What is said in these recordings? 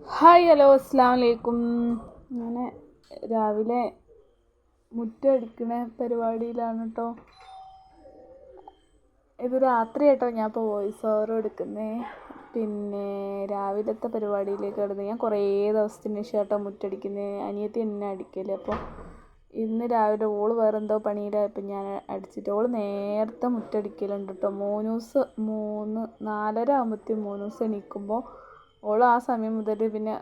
Hi hello അസ്സാം വലൈക്കും ഞാൻ രാവിലെ മുറ്റമടിക്കണ പരിപാടിയിലാണ് കേട്ടോ ഇത് രാത്രി കേട്ടോ ഞാൻ ഇപ്പോൾ വോയിസ് ഓവർ എടുക്കുന്നത് പിന്നെ രാവിലത്തെ പരിപാടിയിലേക്ക് കിടന്ന് ഞാൻ കുറേ ദിവസത്തിന് ശേഷം കേട്ടോ മുറ്റടിക്കുന്നത് അനിയത്തി എന്നെ അടിക്കൽ. അപ്പോൾ ഇന്ന് രാവിലെ ഓൾ വേറെ എന്തോ പണിയിലായപ്പോൾ ഞാൻ അടിച്ചിട്ട് ഓൾ നേരത്തെ മുറ്റടിക്കലുണ്ട് കേട്ടോ മൂന്നൂസ് മൂന്ന് നാലര ആകുമ്പോഴത്തേക്കും മൂന്നൂസ് എണീക്കുമ്പോൾ ഓൾ ആ സമയം മുതൽ പിന്നെ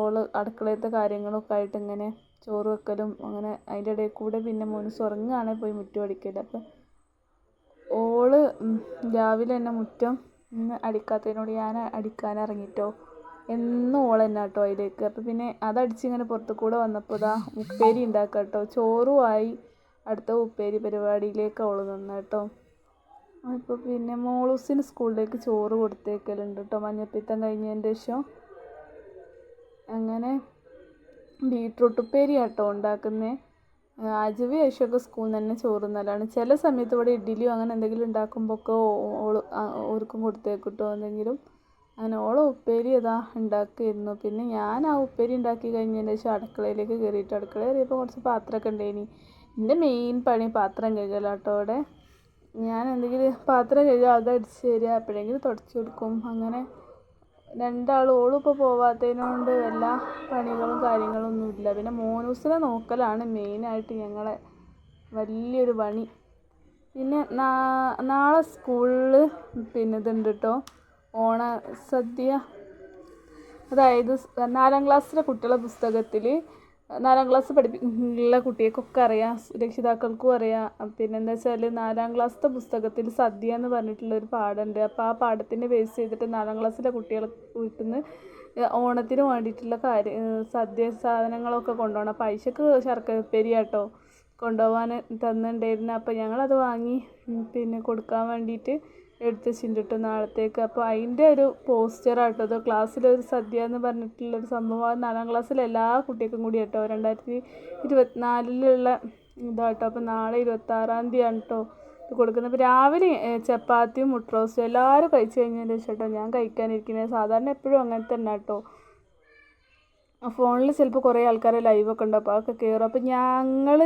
ഓൾ അടുക്കളയിലത്തെ കാര്യങ്ങളൊക്കെ ആയിട്ട് ഇങ്ങനെ ചോറ് വെക്കലും അങ്ങനെ അതിന്റെ ഇടയിൽ കൂടെ പിന്നെ മോന് ഉറങ്ങുകയാണെങ്കിൽ പോയി മുറ്റം അടിക്കൽ അപ്പം ഓൾ രാവിലെ തന്നെ മുറ്റം ഇന്ന് അടിക്കാത്തതിനോട് ഞാൻ അടിക്കാൻ ഇറങ്ങിട്ടോ എന്നും ഓൾ തന്നെ കേട്ടോ അതിലേക്ക്. അപ്പം പിന്നെ അതടിച്ച് ഇങ്ങനെ പുറത്തു കൂടെ വന്നപ്പോൾ ഇതാ ഉപ്പേരി ഉണ്ടാക്കാം കേട്ടോ ചോറുമായി അടുത്ത ഉപ്പേരി പരിപാടിയിലേക്ക് അവൾ നിന്ന് കേട്ടോ. അപ്പോൾ പിന്നെ മോളൂസിന് സ്കൂളിലേക്ക് ചോറ് കൊടുത്തേക്കലുണ്ട് കേട്ടോ മഞ്ഞപ്പിത്തം കഴിഞ്ഞതിന്റെ ശേഷം അങ്ങനെ ബീട്രൂട്ട് ഉപ്പേരി കേട്ടോ ഉണ്ടാക്കുന്നത് അജുവി ഐഷൊക്കെ സ്കൂളിൽ നിന്ന് തന്നെ ചോറ് നല്ലതാണ് ചില സമയത്ത് ഇവിടെ ഇഡ്ഡലിയോ അങ്ങനെ എന്തെങ്കിലും ഉണ്ടാക്കുമ്പോൾ ഒക്കെ ഓർക്കും കൊടുത്തേക്കിട്ടോ എന്തെങ്കിലും. അങ്ങനെ ഓളെ ഉപ്പേരി ഇതാ ഉണ്ടാക്കിയിരുന്നു. പിന്നെ ഞാൻ ആ ഉപ്പേരി ഉണ്ടാക്കി കഴിഞ്ഞതിന് ശേഷം അടുക്കളയിലേക്ക് കയറിയിട്ട് അടുക്കള കയറിയപ്പോൾ കുറച്ച് പാത്രമൊക്കെ ഉണ്ടായിനി. എന്റെ മെയിൻ പണി പാത്രം കഴുകലാട്ടോ അവിടെ. ഞാൻ എന്തെങ്കിലും പാത്രം കഴുകുക അത് അടിച്ച് തരിക എപ്പോഴെങ്കിലും തുടച്ച് കൊടുക്കും. അങ്ങനെ രണ്ടാളും ഓളും ഇപ്പോൾ പോവാത്തതിനോണ്ട് എല്ലാ പണികളും കാര്യങ്ങളൊന്നും ഇല്ല പിന്നെ മോനൂസിനെ നോക്കലാണ് മെയിനായിട്ട് ഞങ്ങളെ വലിയൊരു പണി. പിന്നെ നാളെ സ്കൂളിൽ പിന്നെ ഇതുണ്ട് കേട്ടോ ഓണ സദ്യ. അതായത് നാലാം ക്ലാസ്സിലെ കുട്ടികളുടെ പുസ്തകത്തിൽ നാലാം ക്ലാസ് പഠിപ്പിക്കുന്ന കുട്ടികൾക്കൊക്കെ അറിയാം രക്ഷിതാക്കൾക്കും അറിയാം. പിന്നെന്താ വെച്ചാൽ നാലാം ക്ലാസ്സിലെ പുസ്തകത്തിൽ സദ്യ എന്ന് പറഞ്ഞിട്ടുള്ള ഒരു പാഠമുണ്ട് അപ്പോൾ ആ പാഠത്തിനെ ബേസ് ചെയ്തിട്ട് നാലാം ക്ലാസ്സിലെ കുട്ടികൾ വീട്ടിൽ നിന്ന് ഓണത്തിന് വേണ്ടിയിട്ടുള്ള കാര്യം സദ്യ സാധനങ്ങളൊക്കെ കൊണ്ടുപോകണം. പൈസക്ക് ഐശക്ക് ശർക്കര ഉപ്പേരി കേട്ടോ കൊണ്ടുപോകാൻ തന്നിട്ടുണ്ടായിരുന്നു. അപ്പോൾ ഞങ്ങളത് വാങ്ങി പിന്നെ കൊടുക്കാൻ വേണ്ടിയിട്ട് എടുത്ത് വെച്ചിട്ടുണ്ട് നാളത്തേക്ക്. അപ്പോൾ അതിന്റെ ഒരു പോസ്റ്ററാട്ടോ ഇത് ക്ലാസ്സിലൊരു സദ്യ എന്ന് പറഞ്ഞിട്ടുള്ള ഒരു സംഭവം. അത് നാലാം ക്ലാസ്സിലെ എല്ലാ കുട്ടികൾക്കും കൂടി കേട്ടോ രണ്ടായിരത്തി ഇരുപത്തിനാലിലുള്ള ഇതാട്ടോ. അപ്പോൾ നാളെ ഇരുപത്താറാം തീയതിയാണ് കേട്ടോ ഇത് കൊടുക്കുന്നത്. അപ്പോൾ രാവിലെ ചപ്പാത്തിയും മുട്ട റോസ്റ്റും എല്ലാവരും കഴിച്ചു കഴിഞ്ഞതിന് ശേഷം കേട്ടോ ഞാൻ കഴിക്കാനിരിക്കുന്നത് സാധാരണ എപ്പോഴും അങ്ങനെ തന്നെ കേട്ടോ ഫോണിൽ ചിലപ്പോൾ കുറേ ആൾക്കാരെ ലൈവൊക്കെ ഉണ്ട്. അപ്പോൾ അതൊക്കെ കയറും അപ്പോൾ ഞങ്ങൾ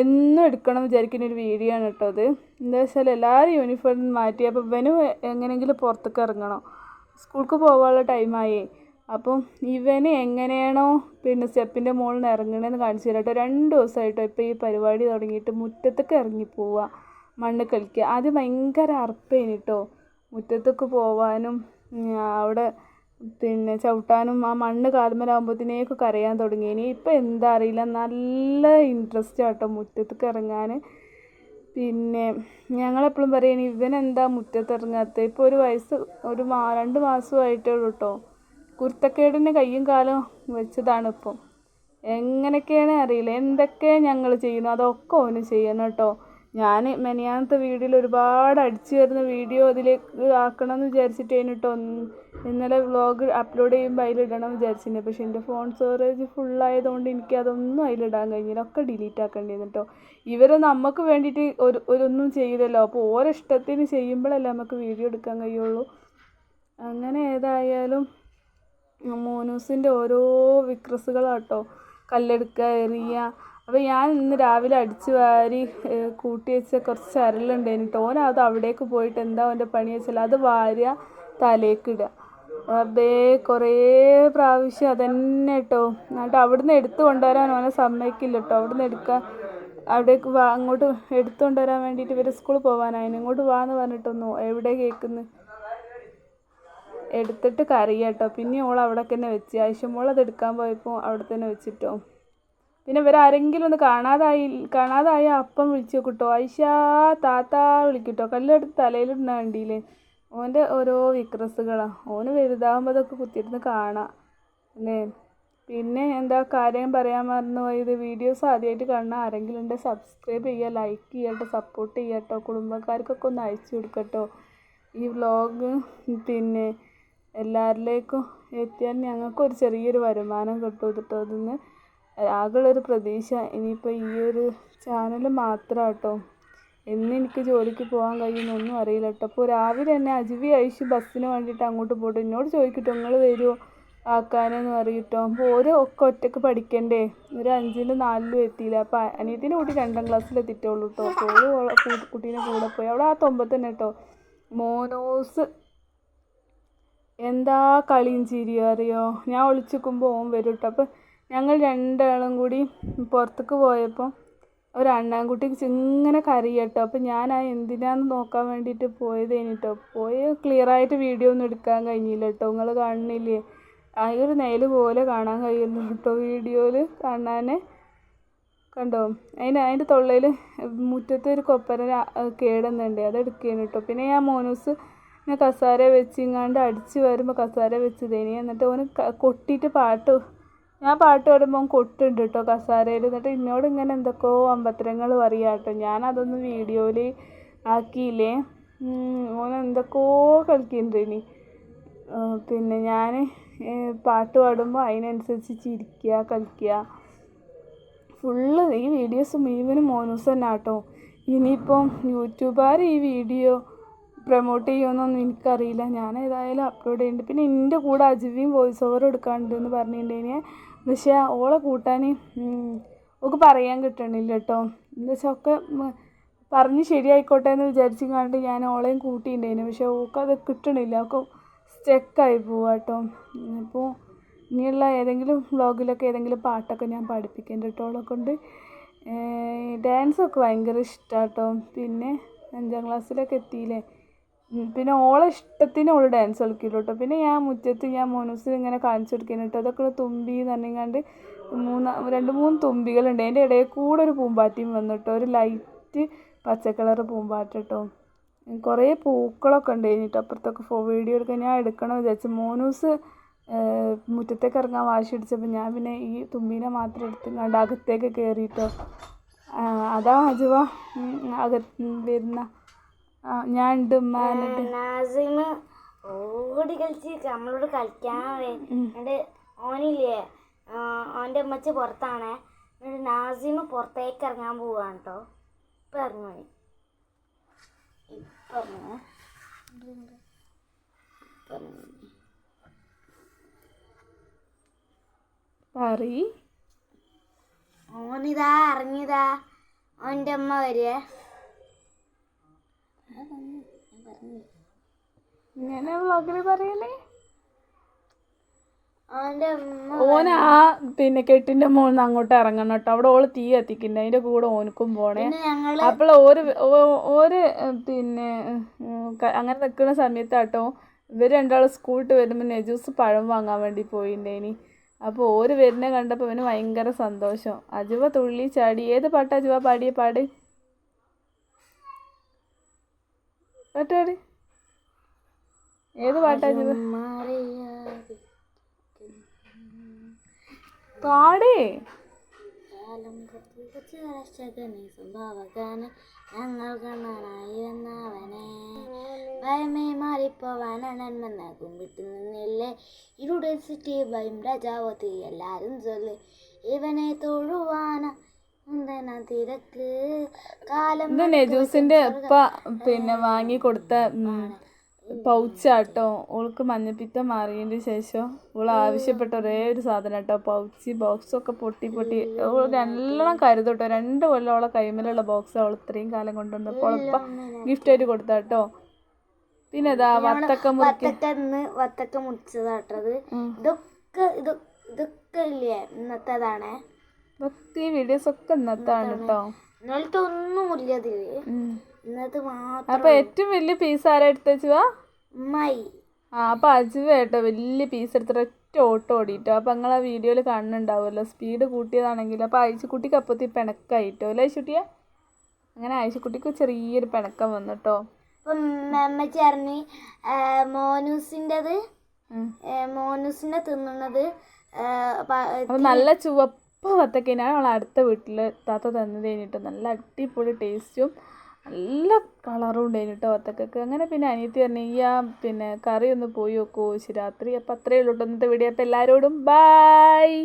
എന്നും എടുക്കണം വിചാരിക്കുന്ന ഒരു വീഡിയോ ആണ് കേട്ടോ അത്. എന്താ വെച്ചാൽ എല്ലാവരും യൂണിഫോം മാറ്റി. അപ്പോൾ ഇവനും എങ്ങനെയെങ്കിലും പുറത്തേക്ക് ഇറങ്ങണം. സ്കൂൾക്ക് പോകാനുള്ള ടൈമായി അപ്പം ഇവന് എങ്ങനെയാണോ പിന്നെ സ്റ്റെപ്പിന്റെ മുകളിൽ നിന്ന് ഇറങ്ങണമെന്ന് കാണിച്ചു തരാം കേട്ടോ. രണ്ട് ദിവസമായിട്ടോ ഇപ്പോൾ ഈ പരിപാടി തുടങ്ങിയിട്ട് മുറ്റത്തേക്ക് ഇറങ്ങി പോവുക മണ്ണ് കളിക്കുക ആദ്യം ഭയങ്കര അർപ്പേന് കേട്ടോ. മുറ്റത്തേക്ക് പോവാനും അവിടെ പിന്നെ ചവിട്ടാനും ആ മണ്ണ് കാൽമലാകുമ്പോഴത്തേക്ക് കരയാൻ തുടങ്ങി. ഇനി ഇപ്പം എന്താ അറിയില്ല. നല്ല ഇൻട്രസ്റ്റ് ആട്ടോ മുറ്റത്തേക്ക് ഇറങ്ങാൻ. പിന്നെ ഞങ്ങളെപ്പോഴും പറയും ഇവനെന്താ മുറ്റത്ത് ഇറങ്ങാത്ത? ഇപ്പോൾ ഒരു വയസ്സ് ഒരു മാ രണ്ട് മാസമായിട്ടേ ഉള്ളൂ കേട്ടോ കുരുത്തക്കേടിന് കയ്യും കാലും വെച്ചതാണ് ഇപ്പം. എങ്ങനെയൊക്കെയാണ് അറിയില്ല. എന്തൊക്കെ ഞങ്ങൾ ചെയ്യുന്നു? അതൊക്കെ ഓന് ചെയ്യണം കേട്ടോ ഞാൻ മെനിയാനത്തെ വീഡിയോയിൽ ഒരുപാട് അടിച്ചു വരുന്ന വീഡിയോ അതിലേക്ക് ആക്കണം എന്ന് കഴിഞ്ഞിട്ടൊന്നും ഇന്നലെ വ്ളോഗ് അപ്ലോഡ് ചെയ്യുമ്പോൾ അതിലിടണം വിചാരിച്ചിരുന്നു. പക്ഷേ എന്റെ ഫോൺ സ്റ്റോറേജ് ഫുള്ളായതുകൊണ്ട് എനിക്ക് അതൊന്നും അതിലിടാൻ കഴിഞ്ഞില്ല. ഒക്കെ ഡിലീറ്റ് ആക്കേണ്ടി കേട്ടോ ഇവർ നമുക്ക് വേണ്ടിയിട്ട് ഒരു ഒരൊന്നും ചെയ്യില്ലല്ലോ അപ്പോൾ ഓരോ ഇഷ്ടത്തിന് ചെയ്യുമ്പോഴല്ലേ നമുക്ക് വീഡിയോ എടുക്കാൻ കഴിയുള്ളൂ. അങ്ങനെ ഏതായാലും മോനൂസിന്റെ ഓരോ വിക്രസുകളാട്ടോ കല്ലെടുക്കുക എറിയുക അപ്പോൾ ഞാൻ ഇന്ന് രാവിലെ അടിച്ചു വാരി കൂട്ടി വെച്ച കുറച്ച് ചരലുണ്ടായിരുന്നു കേട്ടോ അത് അവിടേക്ക് പോയിട്ട് എന്താ അവന്റെ പണി വെച്ചാൽ അത് വാരിയ തലേക്ക് ഇടുക. അതേ കുറേ പ്രാവശ്യം അതന്നെ കേട്ടോ എന്നിട്ട് അവിടുന്ന് എടുത്തു കൊണ്ടുവരാൻ ഓനെ സമ്മതിക്കില്ല കേട്ടോ അവിടുന്ന് എടുക്കാൻ അവിടേക്ക് വാ അങ്ങോട്ട് എടുത്തു കൊണ്ടുവരാൻ വേണ്ടിയിട്ട് ഇവർ സ്കൂളിൽ പോകാനായിരുന്നു ഇങ്ങോട്ട് വാ എന്ന് പറഞ്ഞിട്ടൊന്നു എവിടെ കേൾക്കുന്നു? എടുത്തിട്ട് കരയുക കേട്ടോ പിന്നെ ഓൾ അവിടെ തന്നെ വെച്ച്. ആവശ്യമോൾ അത് എടുക്കാൻ പോയപ്പോൾ അവിടെ തന്നെ വെച്ചിട്ടോ. പിന്നെ ഇവരാരെങ്കിലും ഒന്ന് കാണാതായി കാണാതായ അപ്പം വിളിച്ചു കിട്ടോ ഐഷ താത്ത വിളിക്കട്ടോ കല്ലെടുത്ത് തലയിലിടുന്ന വണ്ടിയിൽ ഓന്റെ ഓരോ വിക്രസുകളാണ് ഓന് വലുതാകുമ്പോൾ അതൊക്കെ കുത്തിയിരുന്ന് കാണാം. അല്ലേ? പിന്നെ എന്താ കാര്യം പറയാൻ മറന്നു പോയത്? വീഡിയോസ് ആദ്യമായിട്ട് കാണുന്ന ആരെങ്കിലും ഉണ്ടെങ്കിൽ സബ്സ്ക്രൈബ് ചെയ്യുക ലൈക്ക് ചെയ്യട്ടോ സപ്പോർട്ട് ചെയ്യട്ടോ കുടുംബക്കാർക്കൊക്കെ ഒന്ന് അയച്ചു കൊടുക്കട്ടോ ഈ വ്ലോഗ് പിന്നെ എല്ലാവരിലേക്കും എത്തിയാൽ ഞങ്ങൾക്കൊരു ചെറിയൊരു വരുമാനം കിട്ടും കേട്ടോ ഇതിന്ന് ആകെയുള്ളൊരു പ്രതീക്ഷ. ഇനിയിപ്പോൾ ഈ ഒരു ചാനൽ മാത്രം കേട്ടോ. എന്ന് എനിക്ക് ജോലിക്ക് പോകാൻ കഴിയുമെന്നൊന്നും അറിയില്ല കേട്ടോ. അപ്പോൾ രാവിലെ തന്നെ അജിവി അയച്ച് ബസ്സിന് വേണ്ടിയിട്ട് അങ്ങോട്ട് പോയിട്ട് എന്നോട് ചോദിക്കട്ടോ നിങ്ങൾ വരുമോ ആക്കാനെന്ന് അറിയിട്ടോ അപ്പോൾ ഓരോ ഒക്കെ ഒറ്റയ്ക്ക് പഠിക്കണ്ടേ. ഒരു അഞ്ചിലും നാലിലും എത്തിയില്ല. അപ്പം അനിയത്തിന്റെ കുട്ടി രണ്ടാം ക്ലാസ്സിൽ എത്തിയിട്ടുള്ളൂ കേട്ടോ. അപ്പോൾ ഓൾ കുട്ടീനെ കൂടെ പോയി. അവിടെ ആ തൊമ്പത്ത് തന്നെ കേട്ടോ. മോനോസ് എന്താ കളിയും ചിരിയോ അറിയോ? ഞാൻ ഒളിച്ചിക്കുമ്പോൾ ഓൻ വരും കേട്ടോ. അപ്പം ഞങ്ങൾ രണ്ടാളും കൂടി പുറത്തേക്ക് പോയപ്പോൾ ഒരു അണ്ണാൻകുട്ടി ഇങ്ങനെ കരയട്ടോ. അപ്പം ഞാൻ ആ എന്തിനാന്ന് നോക്കാൻ വേണ്ടിയിട്ട് പോയത് കേട്ടോ പോയി ക്ലിയറായിട്ട് വീഡിയോ ഒന്നും എടുക്കാൻ കഴിഞ്ഞില്ല കേട്ടോ നിങ്ങൾ കാണുന്നില്ലേ? ആ ഒരു നേൽ പോലെ കാണാൻ കഴിയുള്ളൂ കേട്ടോ വീഡിയോയിൽ കാണാൻ കണ്ടോ? അതിന് അതിന്റെ തൊള്ളയിൽ മുറ്റത്ത് ഒരു കൊപ്പര കേടുന്നുണ്ട്. അത് എടുക്കുകയാണ് കേട്ടോ പിന്നെ ഞാൻ മോനൂസ് ഞാൻ കസാര വെച്ചിങ്ങാണ്ട് അടിച്ച് വരുമ്പോൾ കസാര വെച്ചതേനി എന്നിട്ട് ഓന് കൊട്ടിയിട്ട് പാട്ട് ഞാൻ പാട്ട് പാടുമ്പോൾ കൊട്ടുണ്ട് കേട്ടോ കസാരയിൽ. എന്നിട്ട് എന്നോട് ഇങ്ങനെ എന്തൊക്കെയോ അമ്പത്തരങ്ങൾ പറയുക കേട്ടോ. അതൊന്ന് വീഡിയോയിൽ ആക്കിയില്ലേ. ഓൻ എന്തൊക്കെയോ കളിക്കുന്നുണ്ട് ഇനി. പിന്നെ ഞാൻ പാട്ട് പാടുമ്പോൾ അതിനനുസരിച്ച് ചിരിക്കുക കളിക്കുക ഫുള്ള് ഈ വീഡിയോസ് മുഴുവനും മോനൂസ് തന്നെ കേട്ടോ ഇനിയിപ്പം യൂട്യൂബുകാർ ഈ വീഡിയോ പ്രൊമോട്ട് ചെയ്യുമെന്നൊന്നും എനിക്കറിയില്ല. ഞാൻ ഏതായാലും അപ്ലോഡ് ചെയ്യുന്നുണ്ട് പിന്നെ എന്റെ കൂടെ അജുവിയും വോയിസ് ഓവർ എടുക്കാനുണ്ടെന്ന് പറഞ്ഞിട്ടുണ്ടെങ്കിൽ പക്ഷേ ഓളെ കൂട്ടാൻ ഓക്ക് പറയാൻ കിട്ടണില്ല കേട്ടോ എന്താ വെച്ചാൽ ഒക്കെ പറഞ്ഞ് ശരിയായിക്കോട്ടെ എന്ന് വിചാരിച്ചു കണ്ട് ഞാൻ ഓളെയും കൂട്ടിയിട്ടുണ്ടായിരുന്നു പക്ഷേ ഓക്ക് അത് കിട്ടണില്ല. ഒക്കെ സ്റ്റെക്കായി പോവാ കേട്ടോ അപ്പോൾ ഇനിയുള്ള ഏതെങ്കിലും വ്ളോഗിലൊക്കെ ഏതെങ്കിലും പാട്ടൊക്കെ ഞാൻ പഠിപ്പിക്കുന്നുണ്ട് കേട്ടോ ഓളെ കൊണ്ട്. ഡാൻസൊക്കെ ഭയങ്കര ഇഷ്ടമാണ് കേട്ടോ പിന്നെ അഞ്ചാം ക്ലാസ്സിലൊക്കെ എത്തിയില്ലേ? പിന്നെ ഓളെ ഇഷ്ടത്തിന് ഓൾ ഡാൻസ് കളിക്കില്ല കേട്ടോ പിന്നെ ഞാൻ മുറ്റത്ത് ഞാൻ മോനൂസിന് ഇങ്ങനെ കാണിച്ചു കൊടുക്കുന്നു കേട്ടോ അതൊക്കെ തുമ്പി എന്ന് മൂന്ന് രണ്ട് മൂന്ന് തുമ്പികളുണ്ട്. അതിന്റെ ഇടയിൽ കൂടെ ഒരു പൂമ്പാറ്റയും വന്നു കേട്ടോ ഒരു ലൈറ്റ് പച്ച പൂമ്പാറ്റ കേട്ടോ കുറേ പൂക്കളൊക്കെ ഉണ്ട് കഴിഞ്ഞിട്ട് അപ്പുറത്തൊക്കെ ഫോ വീഡിയോ എടുക്കാൻ. ഞാൻ എടുക്കണം വിചാരിച്ചു മോനൂസ് മുറ്റത്തേക്ക് ഇറങ്ങാൻ വാശി പിടിച്ചപ്പോൾ ഞാൻ പിന്നെ ഈ തുമ്പീനെ മാത്രം എടുത്തുകൊണ്ട് അകത്തേക്ക് കയറിയിട്ടോ അതാ അജുവ അകത്ത് വരുന്ന ഞാൻ ഉണ്ട് നാസിമ് ഓടി കളിച്ച് നമ്മളോട് കളിക്കാൻ എന്നിട്ട് ഓനില്ലേ ഓന്റെ അമ്മച്ചി പുറത്താണേ. എന്നിട്ട് നാസിമ് പുറത്തേക്ക് ഇറങ്ങാൻ പോവാണ് കേട്ടോ ഇപ്പം ഇറങ്ങി. ഇപ്പം ഇറങ്ങുവേ. ഇപ്പം ഓനിതാ അറിഞ്ഞിതാ ഓന്റെ അമ്മ വരുവേ ഇങ്ങനെ വ്ളോഗിൽ പറയലേ? ഓൻ ആ പിന്നെ കെട്ടിന്റെ മുകളിൽ അങ്ങോട്ട് ഇറങ്ങണം കേട്ടോ അവിടെ ഓൾ തീ കത്തിക്കുന്നുണ്ട് അതിന്റെ കൂടെ ഓനക്കും പോണേ. അപ്പോൾ ഓര് ഓര് പിന്നെ അങ്ങനെ നിൽക്കുന്ന സമയത്താട്ടോ ഇവർ രണ്ടാളും സ്കൂളിട്ട് വരുമ്പോൾ നെജൂസ് പഴം വാങ്ങാൻ വേണ്ടി പോയിണ്ടേനി. അപ്പോൾ ഓര് വരുന്ന കണ്ടപ്പോൾ ഇവന് ഭയങ്കര സന്തോഷം. അജുവ തുള്ളി ചാടി. ഏത് പാട്ടാ അജുവ പാടിയ പാട്? പാട്ട് പാടി. ഏത് പാട്ടാണിത് പാടേ കാലം ഇരുടെ സിറ്റി ഭയം രാജാവത്തി എല്ലാരും ഇവനെ തൊഴുവാന തിരക്ക്. കാലം നെജൂസിന്റെ ഉപ്പ പിന്നെ വാങ്ങി കൊടുത്ത പൗച്ചാട്ടോ. ഓൾക്ക് മഞ്ഞപ്പിത്തം മാറിയതിന് ശേഷം ഓൾ ആവശ്യപ്പെട്ട ഒരേ ഒരു സാധനം കേട്ടോ പൗച്ച് ബോക്സൊക്കെ പൊട്ടി പൊട്ടി. ഓൾ നല്ലോണം കരുതട്ടോ. രണ്ട് കൊല്ലം അവളെ കൈമലുള്ള ബോക്സ് അവൾ ഇത്രയും കാലം കൊണ്ടുവന്നപ്പോൾ അവളിപ്പ ഗിഫ്റ്റ് ആയിട്ട് കൊടുത്താട്ടോ. പിന്നെ ഇതാ വത്തക്ക വത്തക്ക മുറിച്ചതാട്ടത് ഇതൊക്കെ ഇതൊക്കെ ഇതൊക്കെ ഇല്ലേ? ഇന്നത്തേതാണേ. ഇതൊക്കെ ഈ വീഡിയോസ് ഒക്കെ ഇന്നത്താണ് കേട്ടോ ഇന്നലത്തെ ഒന്നും. ഇന്നത്തെ മാത്രം. അപ്പൊ ഏറ്റവും വലിയ പീസ് ആരാ എടുത്ത് വെച്ചുവാ ഉമ്മായി. ആ അപ്പൊ അജുവ കേട്ടോ വലിയ പീസ് എടുത്തിട്ട് ഒറ്റ ഓട്ടം ഓടിയിട്ടോ അപ്പൊ നിങ്ങൾ ആ വീഡിയോയിൽ കാണുന്നുണ്ടാവുമല്ലോ. സ്പീഡ് കൂട്ടിയതാണെങ്കിൽ അപ്പൊ ആയിഷക്കുട്ടിക്ക് അപ്പത്തി പിണക്കായിട്ടോ. അല്ലേ ആയിഷുട്ടിയ അങ്ങനെ ആയിഷക്കുട്ടിക്ക് ചെറിയൊരു പിണക്കം വന്നിട്ടോ മോനൂസിന്റെത് ഉം. മോനൂസിന്റെ തിന്നുന്നത് നല്ല ചുവപ്പ് വത്തക്കനാണ് അവൾ അടുത്ത വീട്ടിൽ താത്ത തന്നത് കഴിഞ്ഞിട്ട് നല്ല അടിപൊളി ടേസ്റ്റും നല്ല കളറും ഉണ്ടായിരുന്നു കേട്ടോ വത്തക്കൊക്കെ. അങ്ങനെ പിന്നെ അനിയത്തി പറഞ്ഞു പിന്നെ കറി ഒന്ന് പോയി നോക്കൂ രാത്രി അപ്പോൾ അത്രയേ ഉള്ളൂ ഇന്നത്തെ വീഡിയോ അപ്പോൾ എല്ലാവരോടും ബായ്